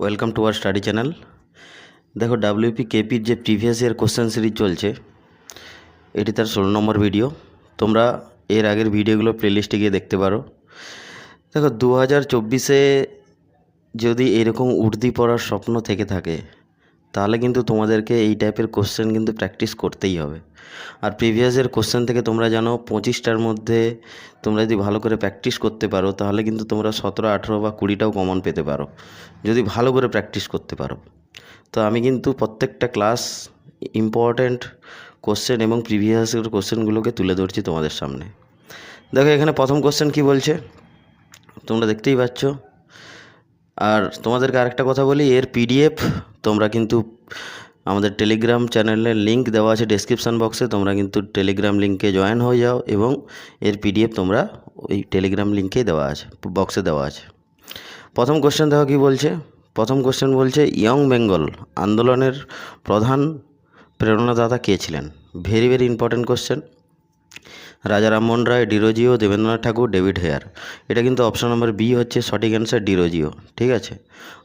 Welcome to R study channel দেখো WP কেপির যে প্রিভিয়াস ইয়ার কোশ্চেন সিরিজ চলছে, এটি তার ষোলো নম্বর ভিডিও তোমরা এর আগের ভিডিওগুলো প্লেলিস্টে গিয়ে দেখতে পারো। দেখো দু হাজার চব্বিশে যদি এরকম উর্দি পড়ার স্বপ্ন থেকে থাকে তাহলে কিন্তু তোমাদেরকে এই টাইপের কোশ্চেন কিন্তু প্র্যাকটিস করতেই হবে। আর প্রিভিয়াসের কোশ্চেন থেকে তোমরা জানো, পঁচিশটার মধ্যে তোমরা যদি ভালো করে প্র্যাকটিস করতে পারো, তাহলে কিন্তু তোমরা সতেরো, আঠেরো বা কুড়িটাও কমন পেতে পারো। যদি ভালো করে প্র্যাকটিস করতে পারো। তো আমি কিন্তু প্রত্যেকটা ক্লাস ইম্পর্ট্যান্ট কোশ্চেন এবং প্রিভিয়াসের কোশ্চেনগুলোকে তুলে ধরছি তোমাদের সামনে। দেখো, এখানে প্রথম কোশ্চেন কি বলছে? তোমরা দেখতেই পাচ্ছ। আর তোমাদেরকে আরেকটা কথা বলি, এর পিডিএফ তোমরা কিন্তু আমাদের টেলিগ্রাম চ্যানেলের লিঙ্ক দেওয়া আছে ডেসক্রিপশান বক্সে তোমরা কিন্তু টেলিগ্রাম লিঙ্কে জয়েন হয়ে যাও এবং এর পিডিএফ তোমরা ওই টেলিগ্রাম লিঙ্কেই দেওয়া আছে বক্সে দেওয়া আছে। প্রথম কোশ্চেন দেখো কী বলছে? প্রথম কোশ্চেন বলছে ইয়ং বেঙ্গল আন্দোলনের প্রধান প্রেরণাদাতা কে ছিলেন? Very very important question Raja Rammohan Roy Derozio Debendranath Thakur, David Hare. এটা কিন্তু অপশান নম্বর বি হচ্ছে সঠিক অ্যান্সার ডিরোজিও ঠিক আছে?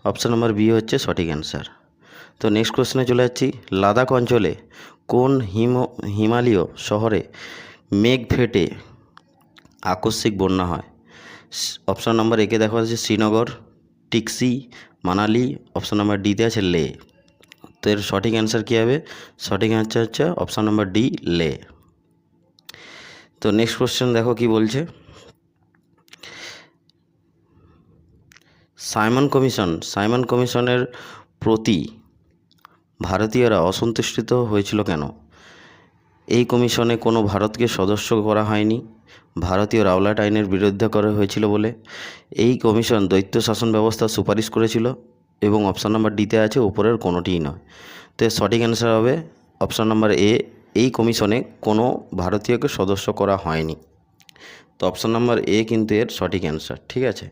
অপশান নম্বর বি হচ্ছে সঠিক অ্যান্সার তো নেক্সট কোশ্চেনে চলে যাচ্ছি। লাদাখ অঞ্চলে কোন হিম, হিমালয় শহরে মেঘ ফেটে আকস্মিক বন্যা হয়? অপশান নম্বর একে দেখা যাচ্ছে শ্রীনগর, টিকসি, মানালি। অপশান নম্বর ডিতে আছে লে। তো এর সঠিক অ্যান্সার কী হবে? সঠিক অ্যান্সার হচ্ছে অপশান নম্বর ডি লে। তো নেক্সট কোশ্চেন দেখো কি বলছে। সাইমন কমিশন, সাইমন কমিশনের প্রতি ভারতীয়রা অসন্তুষ্টিত হয়েছিল কেন? এই কমিশনে কোনো ভারতকে সদস্য করা হয়নি, ভারতীয় রাওলাট আইনের বিরুদ্ধে করা হয়েছিল বলে। এই কমিশন দৈত্য শাসন ব্যবস্থা সুপারিশ করেছিল এবং অপশান নাম্বার ডিতে আছে, উপরের কোনোটিই নয়। তো সঠিক অ্যান্সার হবে অপশান নাম্বার এ এই কমিশনে কোনো ভারতীয়কে সদস্য করা হয়নি। তো অপশান নাম্বার এ কিন্তু এর সঠিক অ্যান্সার ঠিক আছে?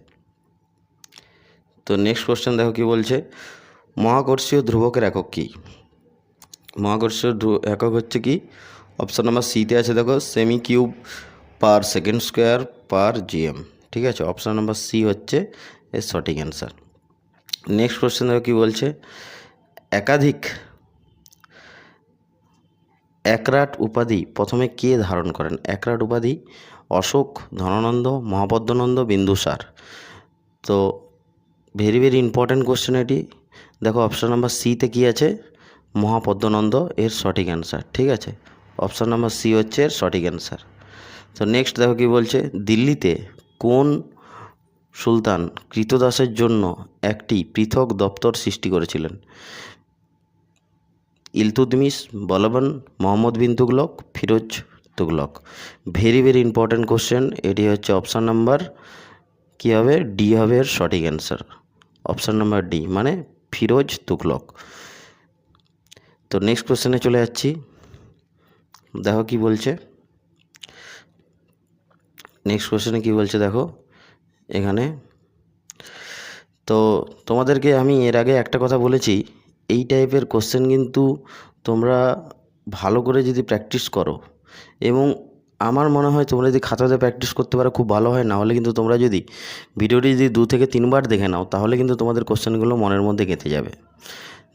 তো নেক্সট কোশ্চেন দেখো কি বলছে? মহাকর্ষীয় ধ্রুবকের একক কী? মহাকর্ষীয় একক হচ্ছে কি? অপশান নাম্বার সিতে আছে দেখো cm cube per second square per gm ঠিক আছে? অপশান নাম্বার সি হচ্ছে এর সঠিক অ্যান্সার নেক্সট কোশ্চেন দেখো কী বলছে? একাধিক একরাট উপাধি প্রথমে কে ধারণ করেন? একরাট উপাধি অশোক, ধনানন্দ, মহাপদ্মনন্দ, বিন্দুসার। তো ভেরি ভেরি ইম্পর্ট্যান্ট কোশ্চেন এটি। দেখো অপশান নাম্বার সিতে কী আছে? মহাপদ্মনন্দ, এর সঠিক অ্যান্সার ঠিক আছে? অপশান নাম্বার সি হচ্ছে এর সঠিক অ্যান্সার তো নেক্সট দেখো কী বলছে? দিল্লিতে কোন সুলতান কৃতদাসের জন্য একটি পৃথক দপ্তর সৃষ্টি করেছিলেন? Iltutmish, Balban, Mohammad bin Tughlaq, Firoz Tughlaq. Very very important question এটি হচ্ছে অপশান নাম্বার কী হবে? ডি হবে সঠিক অ্যান্সার অপশান নাম্বার ডি মানে ফিরোজ তুগলক। তো নেক্সট কোশ্চেনে চলে যাচ্ছি। দেখো কি বলছে। নেক্সট কোশ্চেনে কি বলছে দেখো, এখানে। তো তোমাদেরকে আমি এর আগে একটা কথা বলেছি এই টাইপের কোশ্চেন কিন্তু তোমরা ভালো করে যদি প্র্যাকটিস করো এবং আমার মনে হয় তোমরা যদি খাতাতে প্র্যাকটিস করতে পারো খুব ভালো হয় না হলে কিন্তু তোমরা যদি ভিডিওটি যদি দু থেকে তিনবার দেখে নাও, তাহলে কিন্তু তোমাদের কোশ্চেনগুলো মনের মধ্যে গেঁথে যাবে।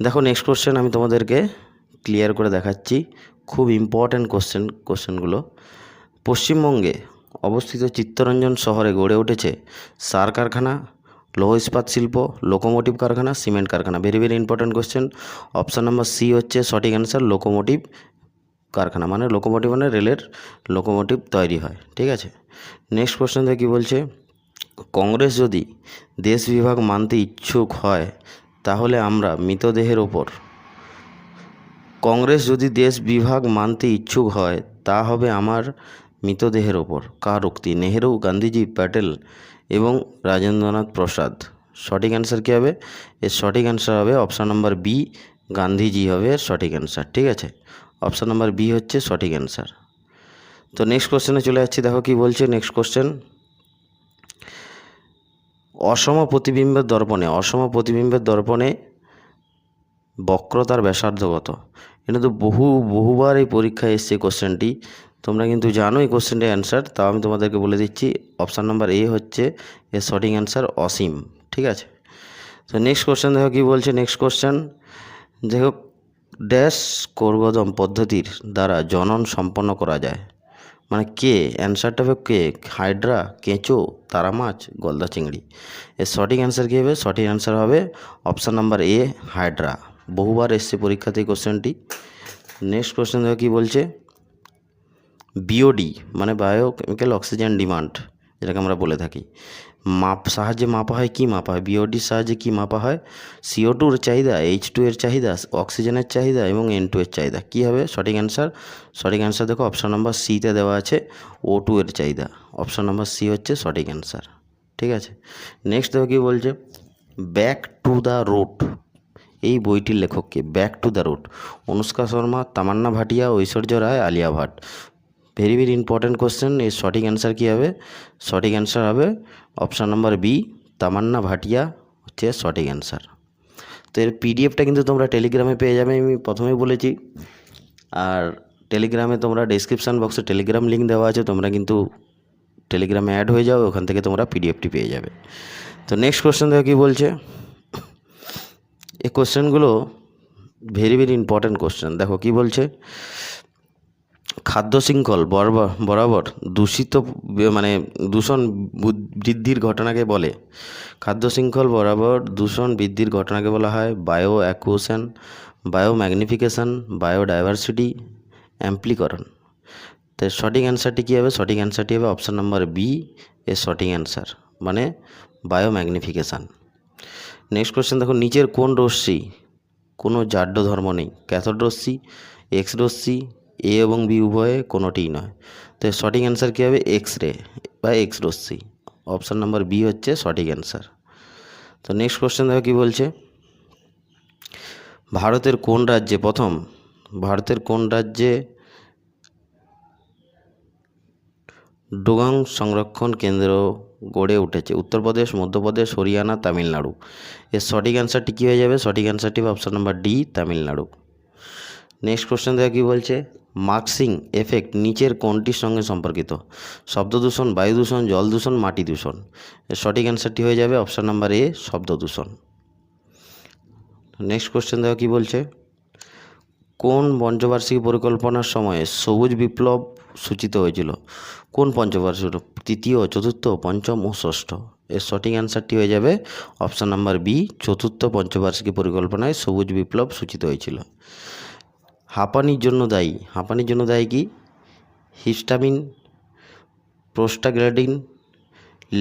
দেখো নেক্সট কোশ্চেন আমি তোমাদেরকে ক্লিয়ার করে দেখাচ্ছি, খুব ইম্পর্ট্যান্ট কোশ্চেন কোশ্চেনগুলো পশ্চিমবঙ্গে অবস্থিত চিত্তরঞ্জন শহরে গড়ে উঠেছে সার কারখানা লৌহ ইস্পাত শিল্প লোকোমোটিভ কারখানা সিমেন্ট কারখানা very very important question option number C হচ্ছে সঠিক অ্যান্সার লোকোমোটিভ কারখানা মানে লোকোমোটিভ মানে রেলের লোকোমোটিভ তৈরি হয়। ঠিক আছে? নেক্সট কোশ্চেন দেখে কী বলছে? কংগ্রেস যদি দেশ বিভাগ মানতে ইচ্ছুক হয়, তাহলে আমরা মৃতদেহের ওপর। কংগ্রেস যদি দেশ বিভাগ মানতে ইচ্ছুক হয়, তা হবে আমার মৃতদেহের ওপর। কার উক্তি? নেহেরু, গান্ধীজি, প্যাটেল এবং রাজেন্দ্রনাথ প্রসাদ। সঠিক অ্যান্সার কী হবে? এর সঠিক অ্যান্সার হবে অপশান নম্বর বি গান্ধীজি হবে এর সঠিক অ্যান্সার ঠিক আছে? অপশান নম্বর বি হচ্ছে সঠিক অ্যান্সার তো নেক্সট কোশ্চেনে চলে যাচ্ছি, দেখো কি বলছে নেক্সট কোশ্চেন অসম প্রতিবিম্বের দর্পণে, অসম প্রতিবিম্বের দর্পণে বক্রতার ব্যাসার্ধ কত? এটা তো বহু, বহুবার এই পরীক্ষায় এসছে কোশ্চেনটি তোমরা কিন্তু জানো এই কোশ্চেনটির অ্যান্সার, তাও আমি তোমাদেরকে বলে দিচ্ছি। অপশান নাম্বার এ হচ্ছে এর সঠিক অ্যান্সার অসীম, ঠিক আছে? তো নেক্সট কোশ্চেন দেখো কী বলছে, নেক্সট কোশ্চেন। দেখো, ড্যাশ কোরগদম পদ্ধতির দ্বারা জনন সম্পন্ন করা যায়। মানে কে? অ্যান্সারটা হবে কে? হাইড্রা কেঁচো তারা মাছ গলদা চিংড়ি। এর সঠিক অ্যান্সার কী হবে? সঠিক অ্যান্সার হবে অপশান নাম্বার এ হাইড্রা বহুবার এসছে পরীক্ষাতে এই কোশ্চেনটি। নেক্সট কোশ্চেন দেখো কী বলছে? বিওডি মানে বায়োকেমিক্যাল অক্সিজেন ডিমান্ড যেটাকে আমরা বলে থাকি। মাপ, সাহায্যে মাপা হয় কী মাপা হয়? বিওডির সাহায্যে কী মাপা হয়? সিও টুর চাহিদা এইচ টু এর চাহিদা অক্সিজেনের চাহিদা এবং এন টু এর চাহিদা। কী হবে? সঠিক অ্যান্সার সঠিক অ্যান্সার দেখো অপশান নাম্বার সিতে দেওয়া আছে ও টু এর চাহিদা। অপশান নাম্বার সি হচ্ছে সঠিক অ্যান্সার ঠিক আছে? নেক্সট দেখো কী বলছে? ব্যাক টু দ্য রুট এই বইটির লেখককে back to the root Anushka Sharma, Tamannaah Bhatia, Aishwarya Rai, Alia Bhatt. Very very important question এর সঠিক অ্যান্সার কী হবে? সঠিক অ্যান্সার হবে option number B Tamannaah Bhatia হচ্ছে সঠিক অ্যান্সার তো এর পিডিএফটা কিন্তু তোমরা টেলিগ্রামে পেয়ে যাবে, আমি প্রথমেই বলেছি। আর টেলিগ্রামে তোমরা ডেসক্রিপশান বক্সে টেলিগ্রাম লিঙ্ক দেওয়া আছে, তোমরা কিন্তু টেলিগ্রামে অ্যাড হয়ে যাও, ওখান থেকে তোমরা পিডিএফটি পেয়ে যাবে। তো নেক্সট কোশ্চেন দেখো কী বলছে? এই কোশ্চেনগুলো ভেরি ভেরি ইম্পর্ট্যান্ট কোশ্চেন দেখো কী বলছে? খাদ্য শৃঙ্খল বরাবর দূষিত মানে দূষণ বুদ- বৃদ্ধির ঘটনাকে বলে। খাদ্য শৃঙ্খল বরাবর দূষণ বৃদ্ধির ঘটনাকে বলা হয় bioaccumulation biomagnification biodiversity, অ্যাম্প্লিকরণ। তো এর সঠিক অ্যান্সারটি কী হবে? সঠিক অ্যান্সারটি হবে অপশান নাম্বার বি এর সঠিক অ্যান্সার মানে বায়ো ম্যাগনিফিকেশান নেক্সট কোশ্চেন দেখো নিচের কোন রশ্মি? কোনো জাড্য ধর্ম নেই। ক্যাথড রশ্মি, এক্স রশ্মি এ এবং বি উভয়ে কোনোটিই নয়। তো সঠিক অ্যান্সার কী হবে? এক্স রে বা এক্স রশ্মি অপশান নাম্বার বি হচ্ছে সঠিক অ্যান্সার তো নেক্সট কোশ্চেন দেখো কী বলছে? ভারতের কোন রাজ্যে, প্রথম, ভারতের কোন রাজ্যে ডোগাং সংরক্ষণ কেন্দ্র গড়ে উঠেছে? উত্তরপ্রদেশ, মধ্যপ্রদেশ, হরিয়ানা, তামিলনাড়ু। এর সঠিক অ্যান্সারটি কী হয়ে যাবে? সঠিক অ্যান্সারটি option number D Tamil Nadu. Next question দেখো কী বলছে? মার্কসিং এফেক্ট নিচের কোনটির সঙ্গে সম্পর্কিত? শব্দ দূষণ, বায়ু দূষণ, জল দূষণ, মাটি দূষণ। এর সঠিক অ্যান্সারটি হয়ে যাবে অপশান নাম্বার এ শব্দ দূষণ। নেক্সট কোশ্চেন দেখো কী বলছে? কোন পঞ্চবার্ষিকী পরিকল্পনার সময়ে সবুজ বিপ্লব সূচিত হয়েছিল? কোন পঞ্চবার্ষিক? তৃতীয়, চতুর্থ, পঞ্চম ও ষষ্ঠ? এর সঠিক অ্যান্সারটি হয়ে যাবে অপশান নাম্বার বি চতুর্থ পঞ্চবার্ষিকী পরিকল্পনায় সবুজ বিপ্লব সূচিত হয়েছিল। হাঁপানির জন্য দায়ী। হাঁপানির জন্য দায়ী কি? হিস্টামিন, প্রোস্টাগ্ল্যান্ডিন,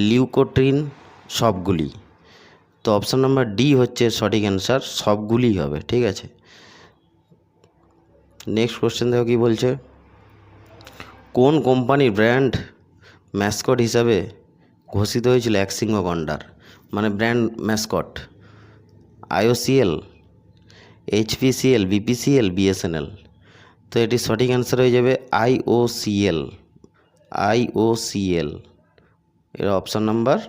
লিউকোট্রিন সবগুলি। তো অপশান নাম্বার ডি হচ্ছে সঠিক অ্যান্সার সবগুলিই হবে, ঠিক আছে? নেক্সট কোশ্চেন দেখো কী বলছে? কোন কোম্পানির ব্র্যান্ড ম্যাসকট হিসাবে ঘোষিত হয়েছিল এক সিংহ গন্ডার মানে brand mascot, IOCL HPCL BPCL BSNL তো এটি সঠিক অ্যান্সার হয়ে যাবে আইওসিএল আইওসিএল এর option number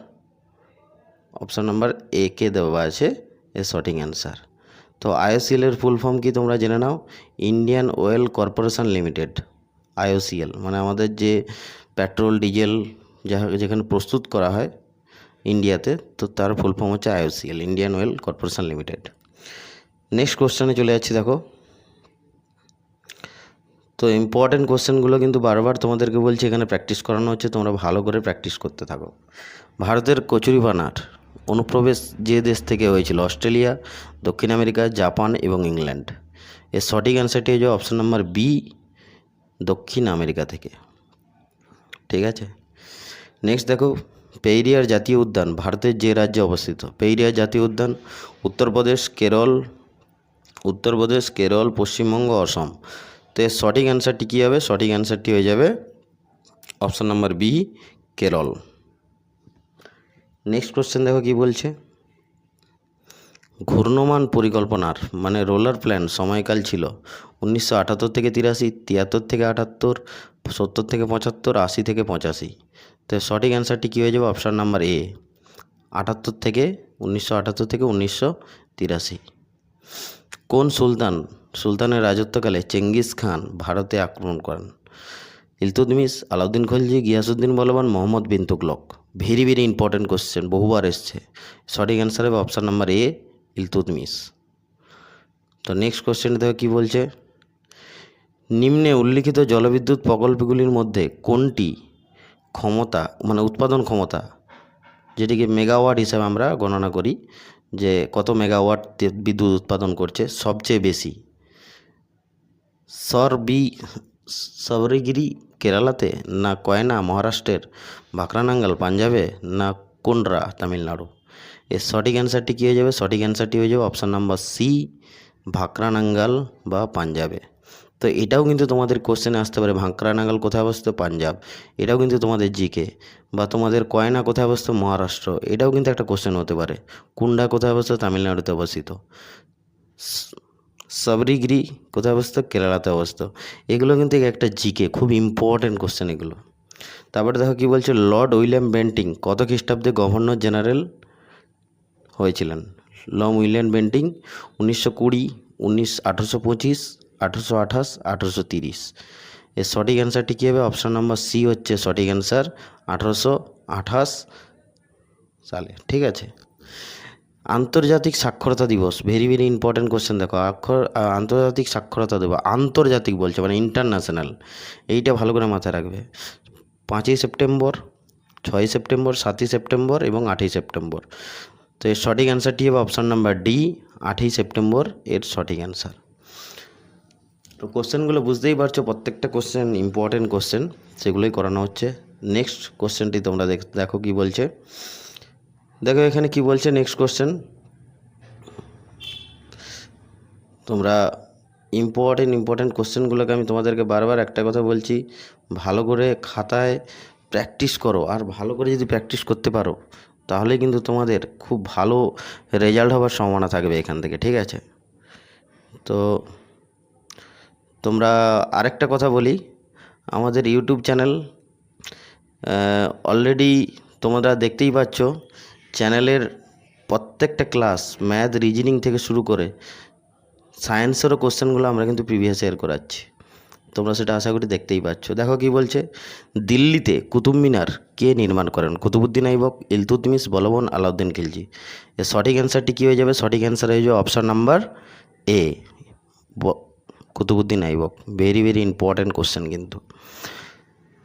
option number A কে দেওয়া আছে এর সঠিক অ্যান্সার তো আইওসিএল এর ফুল ফর্ম কি তোমরা জেনে নাও? Indian oil corporation limited IOCL মানে আমাদের যে পেট্রোল ডিজেল যাহা যেখানে প্রস্তুত করা হয় ইন্ডিয়াতে তো তার ফুল ফর্ম হচ্ছে IOCL Indian oil corporation limited next কোশ্চেনে চলে যাচ্ছি, দেখো। তো ইম্পর্টেন্ট কোশ্চেনগুলো কিন্তু বারবার তোমাদেরকে বলছি, এখানে প্র্যাকটিস করানো হচ্ছে, তোমরা ভালো করে প্র্যাকটিস করতে থাকো। ভারতের কচুরিপানার অনুপ্রবেশ যে দেশ থেকে হয়েছিল, অস্ট্রেলিয়া, দক্ষিণ আমেরিকা, জাপান এবং ইংল্যান্ড। এর সঠিক অ্যান্সারটি হয়ে যাবে অপশান নাম্বার বি দক্ষিণ আমেরিকা থেকে। ঠিক আছে? নেক্সট দেখো, পেরিয়ার জাতীয় উদ্যান, ভারতের যে রাজ্যে অবস্থিত। পেরিয়ার জাতীয় উদ্যান, উত্তরপ্রদেশ, কেরল উত্তরপ্রদেশ কেরল পশ্চিমবঙ্গ অসম। তো এর সঠিক অ্যান্সারটি কী হবে? সঠিক অ্যান্সারটি হয়ে যাবে option number B Kerala. Next question দেখো কী বলছে? ঘূর্ণমান পরিকল্পনার মানে রোলার প্ল্যান সময়কাল ছিল উনিশশো আটাত্তর থেকে তিরাশি, তিয়াত্তর থেকে আটাত্তর, সত্তর থেকে পঁচাত্তর, আশি থেকে পঁচাশি। তো সঠিক অ্যান্সারটি কী হয়ে যাবে? অপশান নাম্বার এ আটাত্তর থেকে উনিশশো আটাত্তর থেকে উনিশশো তিরাশি। কোন সুলতান সুলতানের রাজত্বকালে চেঙ্গিস খান ভারতে আক্রমণ করেন? Iltutmish, Alauddin Khalji Ghiyasuddin Balban, Mohammad bin Tughlaq. Very very important question বহুবার এসছে। সঠিক অ্যান্সার হবে অপশান নাম্বার এ ইলতুতমিস তো নেক্সট কোশ্চেন দেখো কী বলছে? নিম্নে উল্লিখিত জলবিদ্যুৎ প্রকল্পগুলির মধ্যে কোনটি ক্ষমতা মানে উৎপাদন ক্ষমতা, যেটিকে মেগাওয়াট হিসাবে আমরা গণনা করি যে কত মেগাওয়াট বিদ্যুৎ উৎপাদন করছে, সবচেয়ে বেশি। সরবি সবরিগিরি কেরালাতে না কয়না মহারাষ্ট্রের ভাকরানাঙ্গাল পাঞ্জাবে না কোনরা তামিলনাড়ু? এর সঠিক অ্যান্সারটি কী হয়ে যাবে? সঠিক অ্যান্সারটি হয়ে যাবে অপশান নাম্বার সি ভাকরানাঙ্গাল বা পাঞ্জাবে। তো এটাও কিন্তু তোমাদের কোশ্চেনে আসতে পারে। ভাকরানাঙ্গাল কোথায় অবস্থিত? পাঞ্জাব। এটাও কিন্তু তোমাদের জিকে। বা তোমাদের কয়না কোথায় অবস্থিত? মহারাষ্ট্র। এটাও কিন্তু একটা কোশ্চেন হতে পারে। কুন্ডা কোথায় অবস্থিত? তামিলনাড়ুতে অবস্থিত। সাবরিগিরি কোথায় অবস্থিত? কেরালাতে অবস্থিত। এগুলো কিন্তু একটা জিকে। খুব ইম্পর্ট্যান্ট কোশ্চেন এগুলো। তারপরে দেখো কী বলছে? লর্ড উইলিয়াম বেন্টিং কত খ্রিস্টাব্দে গভর্নর জেনারেল হয়েছিলেন? লর্ড উইলিয়াম বেন্টিং উনিশশো কুড়ি, উনিশ আঠেরোশো পঁচিশ আঠেরোশো আঠাশ আঠেরোশো তিরিশ। এর সঠিক অ্যান্সারটি কী হবে? অপশান নাম্বার সি হচ্ছে সঠিক অ্যান্সার আঠেরোশো আঠাশ। সালে ঠিক আছে? আন্তর্জাতিক সাক্ষরতা দিবস ভেরি ভেরি ইম্পর্ট্যান্ট কোশ্চেন দেখো অক্ষর আহ, আন্তর্জাতিক সাক্ষরতা দিবস আন্তর্জাতিক বলছে মানে ইন্টারন্যাশনাল এইটা ভালো করে মাথায় রাখবে। পাঁচই সেপ্টেম্বর ছয়ই সেপ্টেম্বর সাতই সেপ্টেম্বর এবং আটই সেপ্টেম্বর। তো এর সঠিক অ্যান্সারটি হবে অপশান নাম্বার ডি আটই সেপ্টেম্বর এর সঠিক অ্যান্সার তো কোশ্চেনগুলো বুঝতেই পারছ, প্রত্যেকটা কোশ্চেন ইম্পর্টেন্ট কোশ্চেন, সেগুলোই করানো হচ্ছে। নেক্সট কোশ্চেনটি তোমরা দেখ কি বলছে। দেখো এখানে কি বলছে নেক্সট কোশ্চেন। তোমরা ইম্পর্টেন্ট ইম্পর্টেন্ট কোশ্চেনগুলোকে আমি তোমাদেরকে বারবার একটা কথা বলছি, ভালো করে খাতায় প্র্যাকটিস করো, আর ভালো করে যদি প্র্যাকটিস করতে পারো, তাহলে কিন্তু তোমাদের খুব ভালো রেজাল্ট হওয়ার সম্ভাবনা থাকবে এখান থেকে, ঠিক আছে? তো তোমরা আরেকটা কথা বলি, আমাদের ইউটিউব চ্যানেল অলরেডি তোমরা দেখতেই পাচ্ছ চ্যানেলের প্রত্যেকটা ক্লাস ম্যাথ রিজনিং থেকে শুরু করে সায়েন্সেরও কোশ্চেনগুলো আমরা কিন্তু প্রিভিয়াস ইয়ার করাচ্ছি। তোমরা সেটা আশা করি দেখতেই পাচ্ছ। দেখো কি বলছে, দিল্লিতে কুতুব মিনার কে নির্মাণ করেন? কুতুবুদ্দিন আইবক ইলতুতমিস বলবন, আলাউদ্দিন খিলজি। এর সঠিক অ্যান্সারটি কী হয়ে যাবে? সঠিক অ্যান্সার হয়ে যাবে option number A Qutbuddin Aibak. Very very important question কিন্তু।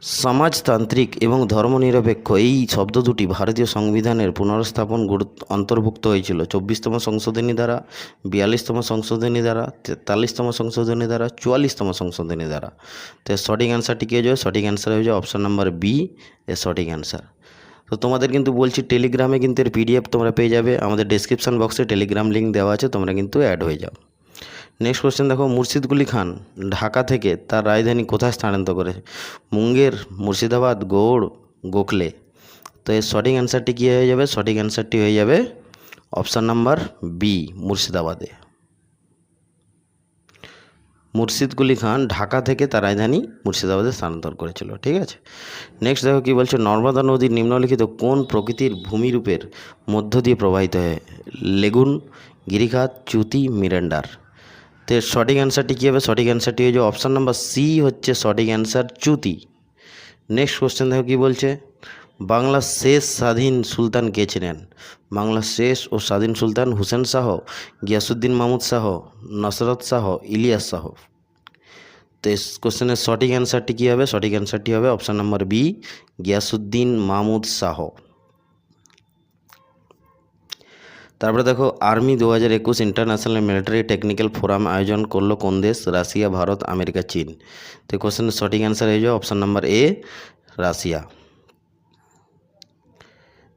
সমাজতান্ত্রিক এবং ধর্মনিরপেক্ষ এই শব্দ দুটি ভারতীয় সংবিধানের পুনর্স্থাপন অন্তর্ভুক্ত হয়েছিল। চব্বিশতম সংশোধনী দ্বারা, বিয়াল্লিশতম সংশোধনী দ্বারা, তেতাল্লিশতম সংশোধনী দ্বারা, চুয়াল্লিশতম সংশোধনী দ্বারা। তো সঠিক অ্যান্সারটি কী হয়ে যাবে? সঠিক অ্যান্সার হয়ে যাবে অপশান নাম্বার বি এর সঠিক অ্যান্সার তো তোমাদের কিন্তু বলছি টেলিগ্রামে কিন্তু এর পিডিএফ তোমরা পেয়ে যাবে। আমাদের ডেসক্রিপশন বক্সে টেলিগ্রাম লিঙ্ক দেওয়া আছে, তোমরা কিন্তু অ্যাড হয়ে যাও। নেক্সট কোশ্চেন দেখো মুর্শিদকুলি খান, ঢাকা থেকে তার রাজধানী কোথায় স্থানান্তর করে মুঙ্গের, মুর্শিদাবাদ, গৌড়, গোখলে। তো এর সঠিক অ্যান্সারটি কী হয়ে যাবে? সঠিক অ্যান্সারটি হয়ে যাবে অপশান নাম্বার বি মুর্শিদাবাদে। মুর্শিদকুলি খান, ঢাকা থেকে তার রাজধানী মুর্শিদাবাদে স্থানান্তর করেছিল, ঠিক আছে? নেক্সট দেখো কী বলছে, নর্মদা নদীর নিম্নলিখিত কোন প্রকৃতির ভূমিরূপের মধ্য দিয়ে প্রবাহিত হয়? লেগুন, গিরিখাত চ্যুতি মিরেন্ডার। তো সঠিক অ্যান্সারটি কী হবে? সঠিক অ্যান্সারটি হয়ে যাবে অপশান নাম্বার সি হচ্ছে সঠিক অ্যান্সার চ্যুতি। নেক্সট কোশ্চেন দেখো কী বলছে? বাংলার শেষ স্বাধীন সুলতান কে ছিলেন? বাংলার শেষ ও স্বাধীন সুলতান হুসেন শাহ গিয়াসুদ্দিন মাহমুদ শাহ, নসরত শাহ, ইলিয়াস শাহ। তো কোশ্চেনের সঠিক অ্যান্সারটি কী হবে? সঠিক অ্যান্সারটি হবে option number B Ghiyasuddin Mahmud Shah. তারপরে দেখো আর্মি দু হাজার একুশ ইন্টারন্যাশনাল মিলিটারি টেকনিক্যাল ফোরাম আয়োজন করল কোন দেশ? রাশিয়া, ভারত, আমেরিকা, চীন। তো কোশ্চেনের সঠিক অ্যান্সার হয়ে যাবে option number A Russia.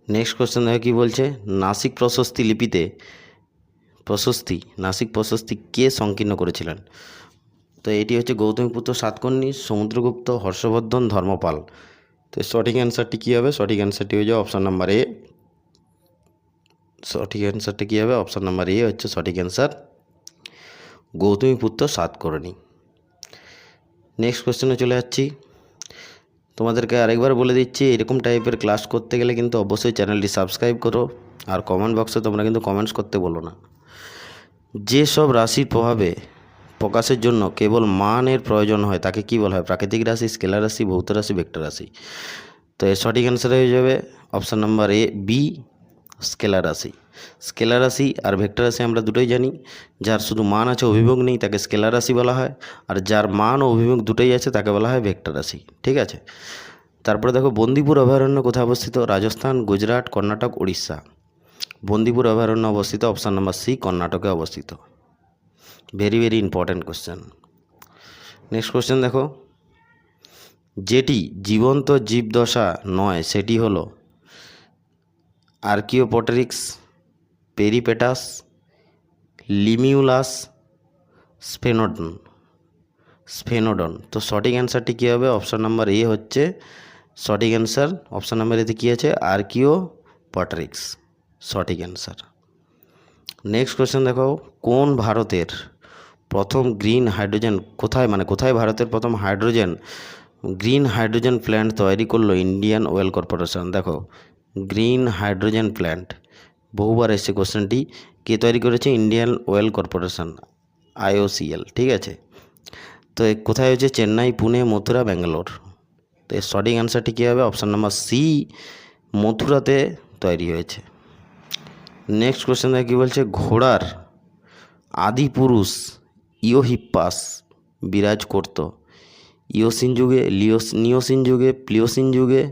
Next question দেখো কী বলছে? নাসিক প্রশস্তি লিপিতে প্রশস্তি, নাসিক প্রশস্তি কে সংকীর্ণ করেছিলেন? তো এটি হচ্ছে গৌতমীপুত্র সাতকর্ণী, সমুদ্রগুপ্ত, হর্ষবর্ধন, ধর্মপাল। তো সঠিক অ্যান্সারটি কী হবে? সঠিক অ্যান্সারটি হয়ে যাবে অপশান নাম্বার এ সঠিক অ্যান্সারটা কী হবে? অপশান নাম্বার এ হচ্ছে সঠিক অ্যান্সার গৌতমীপুত্র সাতকর্ণী নেক্সট কোশ্চেনে চলে যাচ্ছি। তোমাদেরকে আরেকবার বলে দিচ্ছি, এরকম টাইপের ক্লাস করতে গেলে কিন্তু অবশ্যই চ্যানেলটি সাবস্ক্রাইব করো আর কমেন্ট বক্সে তোমরা কিন্তু কমেন্টস করতে বলো না। যেসব রাশির প্রভাবে প্রকাশের জন্য কেবল মানের প্রয়োজন হয়, তাকে কি বলা হয়? প্রাকৃতিক রাশি, স্কেলার রাশি, ভৌত রাশি, ভেক্টর রাশি। তো এর সঠিক অ্যান্সার হয়ে যাবে option number A B scalar রাশি। স্কেলার রাশি আর ভেক্টর রাশি আমরা দুটোই জানি। যার শুধু মান আছে অভিমুখ নেই, তাকে স্কেলার রাশি বলা হয়। আর যার মান ও অভিমুখ দুটোই আছে, তাকে বলা হয় ভেক্টর রাশি। ঠিক আছে? তারপরে দেখো, বন্দিপুর অভয়ারণ্য কোথায় অবস্থিত? রাজস্থান, গুজরাট, কর্ণাটক উড়িষ্যা বন্দিপুর অভয়ারণ্য অবস্থিত অপশান নাম্বার সি কর্ণাটকে অবস্থিত। Very very important question next question দেখো। যেটি জীবন্ত জীবদশা নয়, সেটি হলো আর্কিওপটেরিক্স, পেরিপেটাস, লিমিউলাস স্পেনোডন স্পেনোডন তো সঠিক অ্যান্সারটি কী হবে? অপশান নাম্বার এ হচ্ছে সঠিক অ্যান্সার। অপশান নাম্বার এতে কী আছে? আর্কিওপটেরিক্স। সঠিক অ্যান্সার। নেক্সট কোশ্চেন দেখো কোন ভারতের প্রথম গ্রিন হাইড্রোজেন কোথায়? মানে কোথায় ভারতের প্রথম হাইড্রোজেন, গ্রিন হাইড্রোজেন প্ল্যান্ট তৈরি করল ইন্ডিয়ান অয়েল কর্পোরেশন? দেখো গ্রিন হাইড্রোজেন প্ল্যান্ট। বহুবার এসছে কোশ্চেনটি। কে তৈরি করেছে ইন্ডিয়ান অয়েল কর্পোরেশন, আইওসিএল, ঠিক আছে? তো কোথায় হয়েছে? চেন্নাই, পুনে, মথুরা, ব্যাঙ্গালোর। তো এর সঠিক অ্যান্সারটি কী হবে? অপশান নাম্বার সি মথুরাতে তৈরি হয়েছে। নেক্সট কোশ্চেন কী বলছে? ঘোড়ার আদি পুরুষ ইওহিপ্পাস বিরাজ করত। ইওসিন যুগে, লিওস, নিওসিন যুগে, প্লিওসিন যুগে,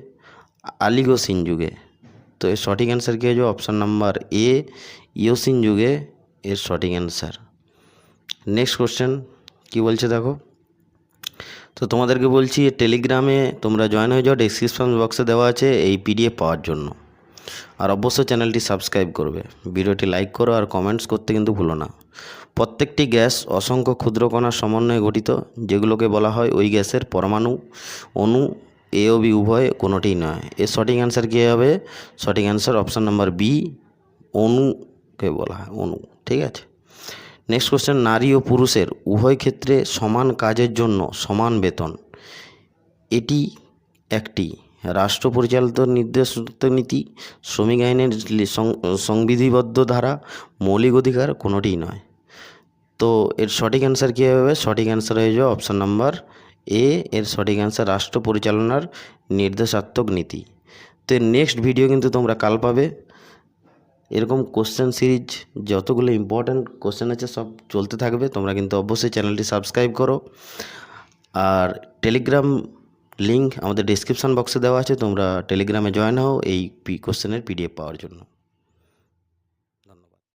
আলিগোসিন যুগে। তো এর সঠিক অ্যান্সার কী হয়ে অপশান নাম্বার এ ইওসিন যুগে এর সঠিক অ্যান্সার নেক্সট কোশ্চেন কী বলছে দেখো? তো তোমাদেরকে বলছি টেলিগ্রামে তোমরা জয়েন হয়ে যাও ডেসক্রিপশন বক্সে দেওয়া আছে এই পিডিএফ পাওয়ার জন্য। আর অবশ্যই চ্যানেলটি সাবস্ক্রাইব করবে। ভিডিওটি লাইক করো আর কমেন্টস করতে কিন্তু ভুলো না। প্রত্যেকটি গ্যাস অসংখ্য ক্ষুদ্র কণার সমন্বয়ে গঠিত, যেগুলোকে বলা হয় ওই গ্যাসের পরমাণু, অণু এ ও বি উভয় কোনোটিই নয়। এর সঠিক অ্যান্সার কী হবে? সঠিক অ্যান্সার অপশান নাম্বার বি অণুকে বলা হয় অণু ঠিক আছে? নেক্সট কোশ্চেন নারী ও পুরুষের উভয় ক্ষেত্রে সমান কাজের জন্য সমান বেতন, এটি একটি রাষ্ট্র পরিচালিত নির্দেশ নীতি, শ্রমিক আইনের সংবিধিবদ্ধ ধারা, মৌলিক অধিকার কোনোটিই নয়। তো এর সঠিক অ্যান্সার কী হবে? সঠিক অ্যান্সার হয়ে যাবে অপশান নাম্বার এ এর সঠিক অ্যান্সার রাষ্ট্র পরিচালনার নির্দেশাত্মক নীতি। তো নেক্সট ভিডিও কিন্তু তোমরা কাল পাবে। এরকম কোশ্চেন সিরিজ যতগুলো ইম্পর্ট্যান্ট কোশ্চেন আছে সব চলতে থাকবে। তোমরা কিন্তু অবশ্যই চ্যানেলটি সাবস্ক্রাইব করো। আর টেলিগ্রাম লিঙ্ক আমাদের ডিসক্রিপশান বক্সে দেওয়া আছে। তোমরা টেলিগ্রামে জয়েন হও এই কোশ্চেনের পিডিএফ পাওয়ার জন্য।